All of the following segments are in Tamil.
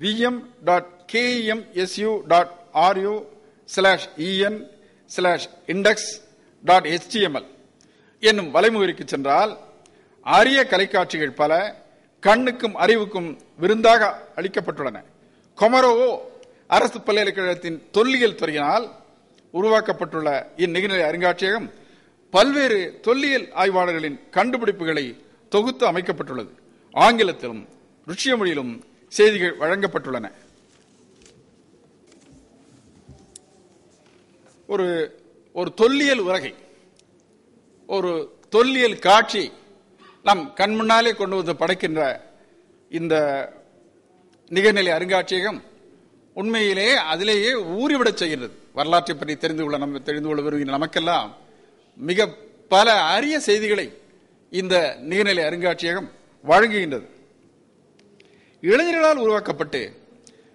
VM dot KMSU dot RU slash EN slash index dot HTML என்னும் வலைமுகரிக்கு சென்றால் அரிய கலைக்காட்சிகள் பல கண்ணுக்கும் அறிவுக்கும் விருந்தாக அளிக்கப்பட்டுள்ளன. கொமரோவோ அரசு பல்கலைக்கழகத்தின் தொல்லியல் துறையினால் உருவாக்கப்பட்டுள்ள இந்நிகழ்நிலை அருங்காட்சியகம் பல்வேறு தொல்லியல் ஆய்வாளர்களின் கண்டுபிடிப்புகளை தொகுத்து அமைக்கப்பட்டுள்ளது. ஆங்கிலத்திலும் ருஷ்ய மொழியிலும் செய்திகள் வழங்கப்பட்டுள்ளன. ஒரு ஒரு தொல்லியல் உலகை ஒரு தொல்லியல் காட்சி நம் கண் முன்னாலே கொண்டு வந்து படைக்கின்ற இந்த நிகழ்நிலை அருங்காட்சியகம் உண்மையிலேயே அதிலேயே ஊறிவிடச் செய்கிறது வரலாற்றை பற்றி தெரிந்து கொள்ள நம்ம தெரிந்து கொள்ள விரும்புகிற நமக்கெல்லாம் மிக பல அரிய செய்திகளை இந்த நிகழ்நிலை அருங்காட்சியகம் வழங்குகின்றது. இளைஞர்களால் உருவாக்கப்பட்டு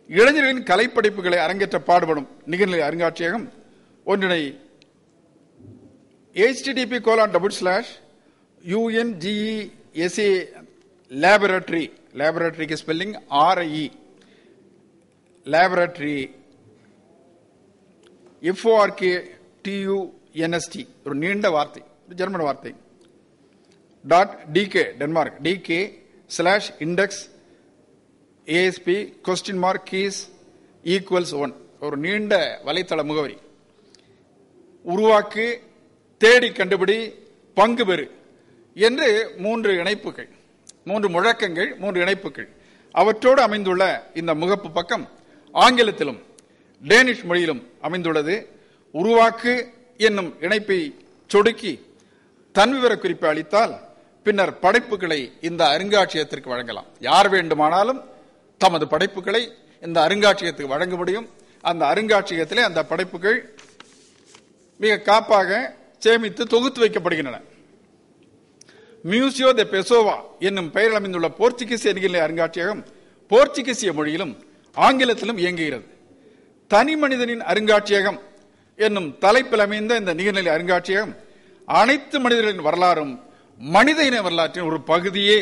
இளைஞர்களின் கலைப்படைப்புகளை அரங்கேற்ற பாடுபடும் நிகழ்நிலை அருங்காட்சியகம் ஒன்றினை HTTP colon double slash UNGESA laboratory லேபரட்டரிக்கு spelling RIE laboratory FORK DUNST ஒரு நீண்ட வார்த்தை ஒரு ஜெர்மன் வார்த்தை. Dot DK Denmark DK slash index ASP question mark keys equals one ஒரு நீண்ட வலைத்தள முகவரி. உருவாக்கு தேடி கண்டுபிடி பங்கு பெறு என்று மூன்று இணைப்புகள் மூன்று முழக்கங்கள் மூன்று இணைப்புகள். அவற்றோடு அமைந்துள்ள இந்த முகப்பு பக்கம் ஆங்கிலத்திலும் டேனிஷ் மொழியிலும் அமைந்துள்ளது. உருவாக்கு என்னும் இணைப்பை சொடுக்கி தன் விவரக்குறிப்பை அளித்தால் பின்னர் படைப்புகளை இந்த அருங்காட்சியகத்திற்கு வழங்கலாம். யார் வேண்டுமானாலும் தமது படைப்புகளை இந்த அருங்காட்சியகத்துக்கு வழங்க முடியும். அந்த அருங்காட்சியகத்திலே அந்த படைப்புகள் மிக காப்பாக சேமித்து தொகுத்து வைக்கப்படுகின்றன. மியூசியோ த பெசோவா என்னும் பெயரில் அமைந்துள்ள போர்ச்சுகீசிய நிகழ்நிலை அருங்காட்சியகம் போர்ச்சுகீசிய மொழியிலும் ஆங்கிலத்திலும் இயங்குகிறது. தனி மனிதனின் அருங்காட்சியகம் என்னும் தலைப்பில் அமைந்த இந்த நிகழ்நிலை அருங்காட்சியகம் அனைத்து மனிதர்களின் வரலாறும் மனித இன வரலாற்றின் ஒரு பகுதியே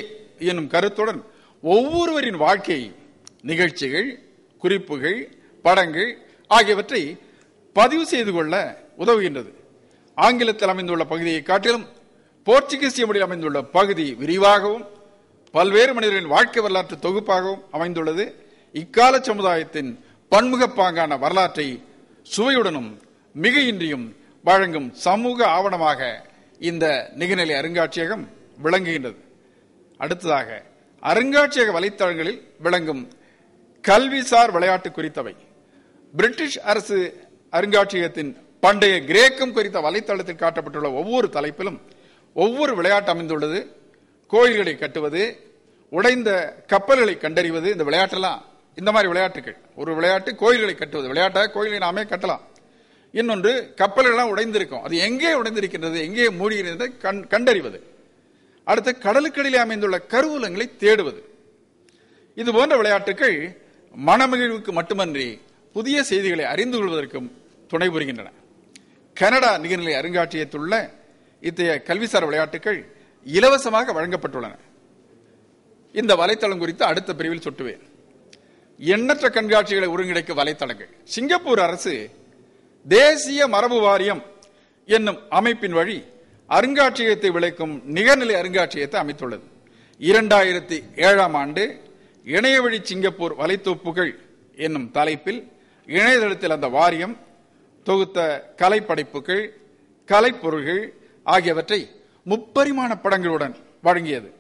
என்னும் கருத்துடன் ஒவ்வொருவரின் வாழ்க்கையை நிகழ்ச்சிகள் குறிப்புகள் படங்கள் ஆகியவற்றை பதிவு செய்து கொள்ள உதவுகின்றது. ஆங்கிலத்தில் அமைந்துள்ள பகுதியை காட்டிலும் போர்ச்சுகீசிய மொழியில் அமைந்துள்ள பகுதி விரிவாகவும் பல்வேறு மனிதர்களின் வாழ்க்கை வரலாற்று தொகுப்பாகவும் அமைந்துள்ளது. இக்கால சமுதாயத்தின் பன்முகப்பாங்கான வரலாற்றை சுவையுடனும் மிகையின்றியும் வழங்கும் சமூக ஆவணமாக இந்த நிகழ்நிலை அருங்காட்சியகம் விளங்குகின்றது. அடுத்ததாக அருங்காட்சியக வலைத்தளங்களில் விளங்கும் கல்விசார் விளையாட்டு குறித்தவை. பிரிட்டிஷ் அரசு அருங்காட்சியகத்தின் பண்டைய கிரேக்கம் குறித்த வலைத்தளத்தில் காட்டப்பட்டுள்ள ஒவ்வொரு தலைப்பிலும் ஒவ்வொரு விளையாட்டு அமைந்துள்ளது. கோயில்களை கட்டுவது உடைந்த கப்பல்களை கண்டறிவது இந்த விளையாட்டெல்லாம் இந்த மாதிரி விளையாட்டுகள். ஒரு விளையாட்டு கோயில்களை கட்டுவது விளையாட்டாக கோயிலை நாமே கட்டலாம். இன்னொன்று கப்பல்கள்லாம் உடைந்திருக்கும். அது எங்கே உடைந்திருக்கின்றது எங்கே மூழ்கிறது கண் கண்டறிவது. அடுத்து கடலுக்கடியில் அமைந்துள்ள கருவூலங்களை தேடுவது. இது போன்ற விளையாட்டுகள் மனமகிழ்வுக்கு மட்டுமன்றி புதிய செய்திகளை அறிந்து கொள்வதற்கும் துணை புரிகின்றன. கனடா நிகழ்நிலை அருங்காட்சியகத்துள்ள இத்தகைய கல்விசார் விளையாட்டுகள் இலவசமாக வழங்கப்பட்டுள்ளன. இந்த வலைத்தளம் குறித்து அடுத்த பிரிவில் சுட்டுவேன். எண்ணற்ற கண்காட்சிகளை ஒருங்கிணைக்கும் வலைத்தளங்கள். சிங்கப்பூர் அரசு தேசிய மரபு வாரியம் என்னும் அமைப்பின் வழி அருங்காட்சியகத்தை விளைக்கும் நிகர்நிலை அருங்காட்சியகத்தை அமைத்துள்ளது. இரண்டாயிரத்தி ஏழாம் ஆண்டு இணையவழி சிங்கப்பூர் வலைத்தொப்புகள் என்னும் தலைப்பில் இணையதளத்தில் அந்த வாரியம் தொகுத்த கலைப்படைப்புகள் கலைப்பொருள்கள் ஆகியவற்றை முப்பரிமாண படங்களுடன் வழங்கியது.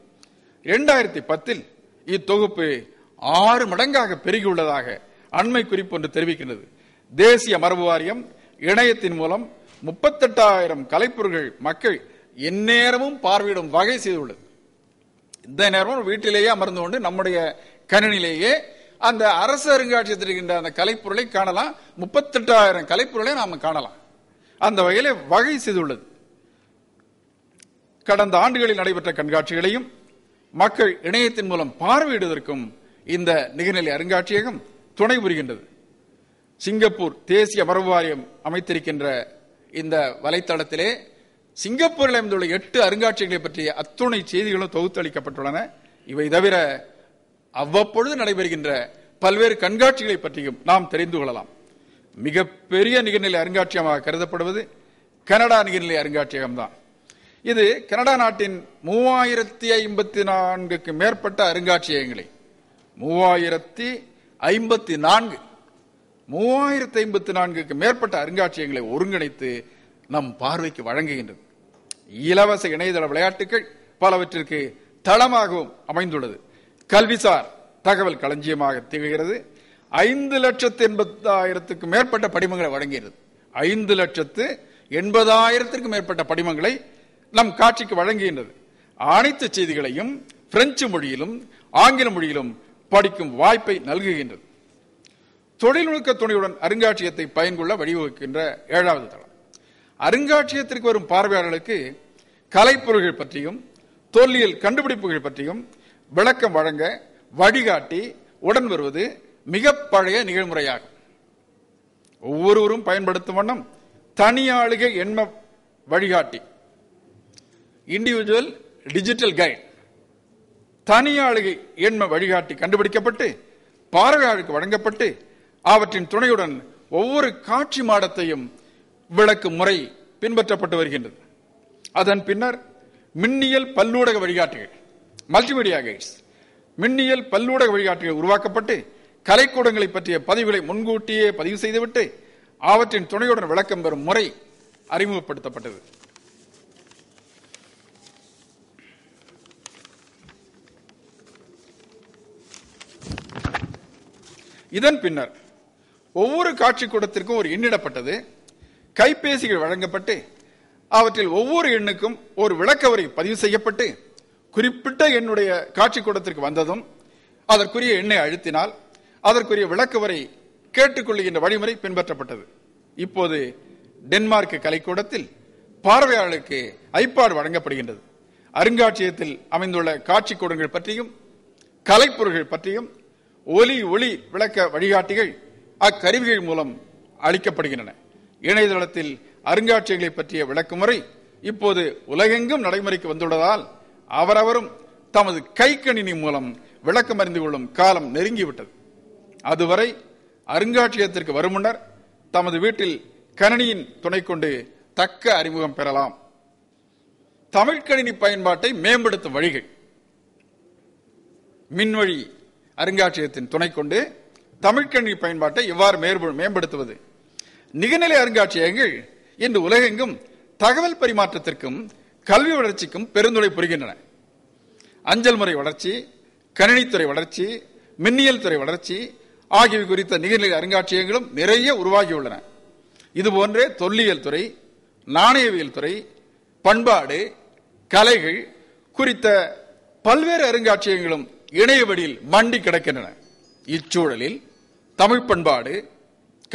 இரண்டாயிரத்தி பத்தில் இத்தொகுப்பு ஆறு மடங்காக பெருகியுள்ளதாக அண்மை குறிப்பு ஒன்று தெரிவிக்கின்றது. தேசிய மரபு வாரியம் இணையத்தின் மூலம் முப்பத்தெட்டாயிரம் கலைப்பொருள்கள் மக்கள் எந்நேரமும் பார்வையிடும் வகை செய்துள்ளது. இந்த நேரமும் வீட்டிலேயே அமர்ந்து கொண்டு நம்முடைய கணினிலேயே அந்த அரசு அருங்காட்சியத்தில் இருக்கின்ற அந்த கலைப்பொருளை காணலாம். முப்பத்தெட்டாயிரம் கலைப்பொருளை நாம் காணலாம். அந்த வகையில் வகை செய்துள்ளது. கடந்த ஆண்டுகளில் நடைபெற்ற கண்காட்சிகளையும் மக்கள் இணையத்தின் மூலம் பார்வையிடுவதற்கும் இந்த நிகழ்நிலை அருங்காட்சியகம் துணை புரிகின்றது. சிங்கப்பூர் தேசிய மரபு வாரியம் அமைத்திருக்கின்ற இந்த வலைத்தளத்திலே சிங்கப்பூரில் அமைந்துள்ள எட்டு அருங்காட்சியங்களை பற்றிய அத்துணை செய்திகளும் தொகுத்து அளிக்கப்பட்டுள்ளன இவை தவிர அவ்வப்பொழுது நடைபெறுகின்ற பல்வேறு கண்காட்சிகளை பற்றியும் நாம் தெரிந்து கொள்ளலாம். மிகப்பெரிய நிகழ்நிலை அருங்காட்சியகமாக கருதப்படுவது கனடா நிகழ்நிலை அருங்காட்சியகம் தான் இது கனடா நாட்டின் மூவாயிரத்தி ஐம்பத்தி நான்குக்கு மேற்பட்ட அருங்காட்சியகங்களை மூவாயிரத்தி ஐம்பத்தி நான்கு மூவாயிரத்தி ஐம்பத்தி நான்குக்கு மேற்பட்ட அருங்காட்சியகங்களை ஒருங்கிணைத்து நம் பார்வைக்கு வழங்குகின்றது. இலவச இணையதள விளையாட்டுகள் பலவற்றிற்கு தளமாகவும் அமைந்துள்ளது. கல்விசார் தகவல் களஞ்சியமாக திகழ்கிறது. ஐந்து லட்சத்து எண்பதாயிரத்துக்கு மேற்பட்ட படிமங்களை வழங்குகிறது ஐந்து லட்சத்து எண்பதாயிரத்திற்கும் மேற்பட்ட படிமங்களை நம் காட்சிக்கு வழங்குகின்றது. அனைத்து செய்திகளையும் பிரெஞ்சு மொழியிலும் ஆங்கில மொழியிலும் படிக்கும் வாய்ப்பை நல்குகின்றது. தொழில்நுட்ப துணையுடன் அருங்காட்சியகத்தை பயன்கொள்ள வழிவகுக்கின்ற ஏழாவது தளம். அருங்காட்சியகத்திற்கு வரும் பார்வையாளர்களுக்கு கலைப்பொருள்கள் பற்றியும் தொல்லியல் கண்டுபிடிப்புகள் பற்றியும் விளக்கம் வழங்க வழிகாட்டி உடன் வருவது மிக பழைய நிகழ்முறையாகும். ஒவ்வொருவரும் பயன்படுத்தும் வண்ணம் தனியாளுகை எண்ம வழிகாட்டி. இண்டிவிஜுவல் டிஜிட்டல் கைட் தனியாளுகை எண்ம வழிகாட்டி கண்டுபிடிக்கப்பட்டு பார்வையாளருக்கு வழங்கப்பட்டு அவற்றின் துணையுடன் ஒவ்வொரு காட்சி மாடத்தையும் விளக்கும் முறை பின்பற்றப்பட்டு வருகின்றது. அதன் பின்னர் மின்னியல் பல்லூடக வழிகாட்டிகள். மல்டிமீடியா கைட்ஸ் மின்னியல் பல்லூடக வழிகாட்டிகள் உருவாக்கப்பட்டு கலைக்கூடங்களை பற்றிய பதிவுகளை முன்கூட்டியே பதிவு செய்துவிட்டு அவற்றின் துணையுடன் விளக்கம் பெறும் முறை அறிமுகப்படுத்தப்பட்டது. இதன் பின்னர் ஒவ்வொரு காட்சி கூடத்திற்கும் ஒரு எண்ணிடப்பட்டது கைபேசிகள் வழங்கப்பட்டு அவற்றில் ஒவ்வொரு எண்ணுக்கும் ஒரு விளக்கவரை பதிவு செய்யப்பட்டு குறிப்பிட்ட என்னுடைய காட்சி கூடத்திற்கு வந்ததும் அதற்குரிய எண்ணை அழுத்தினால் அதற்குரிய விளக்கு வரை கேட்டுக்கொள்ளுகின்ற வழிமுறை பின்பற்றப்பட்டது. இப்போது டென்மார்க் கலைக்கூடத்தில் பார்வையாளர்களுக்கு ஐபாடு வழங்கப்படுகின்றது. அருங்காட்சியகத்தில் அமைந்துள்ள காட்சி கூடங்கள் பற்றியும் கலைப்பொருள்கள் பற்றியும் ஒலி ஒளி விளக்க வழிகாட்டிகள் அக்கருவிகள் மூலம் அளிக்கப்படுகின்றன. இணையதளத்தில் அருங்காட்சியகங்களை பற்றிய விளக்குமுறை இப்போது உலகெங்கும் நடைமுறைக்கு வந்துள்ளதால் அவரவரும் தமது கைக்கணினி மூலம் விளக்கம் அறிந்து கொள்ளும் காலம் நெருங்கிவிட்டது. அதுவரை அருங்காட்சியகத்திற்கு வரும் முன்னர் தமது வீட்டில் கணினியின் துணை கொண்டு தக்க அறிமுகம் பெறலாம். தமிழ் கணினி பயன்பாட்டை மேம்படுத்தும் வழிகள். மின்வழி அருங்காட்சியகத்தின் துணை கொண்டு தமிழ் கணினி பயன்பாட்டை எவ்வாறு மேம்படுத்துவது. நிகழ்நிலை அருங்காட்சியகங்கள் இன்று உலகெங்கும் தகவல் பரிமாற்றத்திற்கும் கல்வி வளர்ச்சிக்கும் பெருந்துளை புரிகின்றன. அஞ்சல் முறை வளர்ச்சி கணினித்துறை வளர்ச்சி மின்னியல் துறை வளர்ச்சி ஆகியவை குறித்த நிகழ்நிலை அருங்காட்சியகங்களும் நிறைய உருவாகியுள்ளன. இதுபோன்றே தொல்லியல் துறை நாணயவியல் துறை பண்பாடு கலைகள் குறித்த பல்வேறு அருங்காட்சியகங்களும் இணையவழியில் மண்டி கிடக்கின்றன. இச்சூழலில் தமிழ் பண்பாடு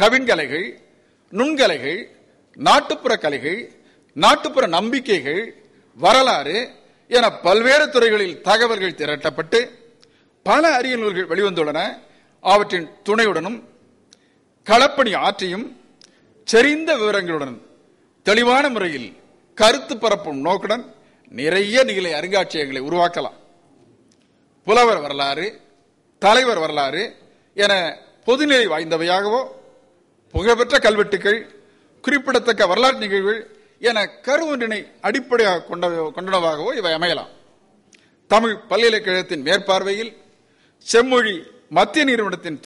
கவின்கலைகள் நுண்கலைகள் நாட்டுப்புற கலைகள் நாட்டுப்புற நம்பிக்கைகள் வரலாறு என பல்வேறு துறைகளில் தகவல்கள் திரட்டப்பட்டு பல அரிய நூல்கள் வெளிவந்துள்ளன. அவற்றின் துணையுடனும் களப்பணி ஆற்றியும் செறிந்த விவரங்களுடன் தெளிவான முறையில் கருத்து பரப்பும் நோக்குடன் நிறைய நிலை அருங்காட்சியகங்களை உருவாக்கலாம். புலவர் வரலாறு தலைவர் வரலாறு என பொதுநிலை வாய்ந்தவையாகவோ புகழ்பெற்ற கல்வெட்டுகள் குறிப்பிடத்தக்க வரலாற்று நிகழ்வுகள் என கருவொன்றினை அடிப்படையாக கொண்ட கொண்டனவாகவோ இவை அமையலாம். தமிழ் பல்கலைக்கழகத்தின் மேற்பார்வையில் செம்மொழி மத்திய நிறுவனத்தின்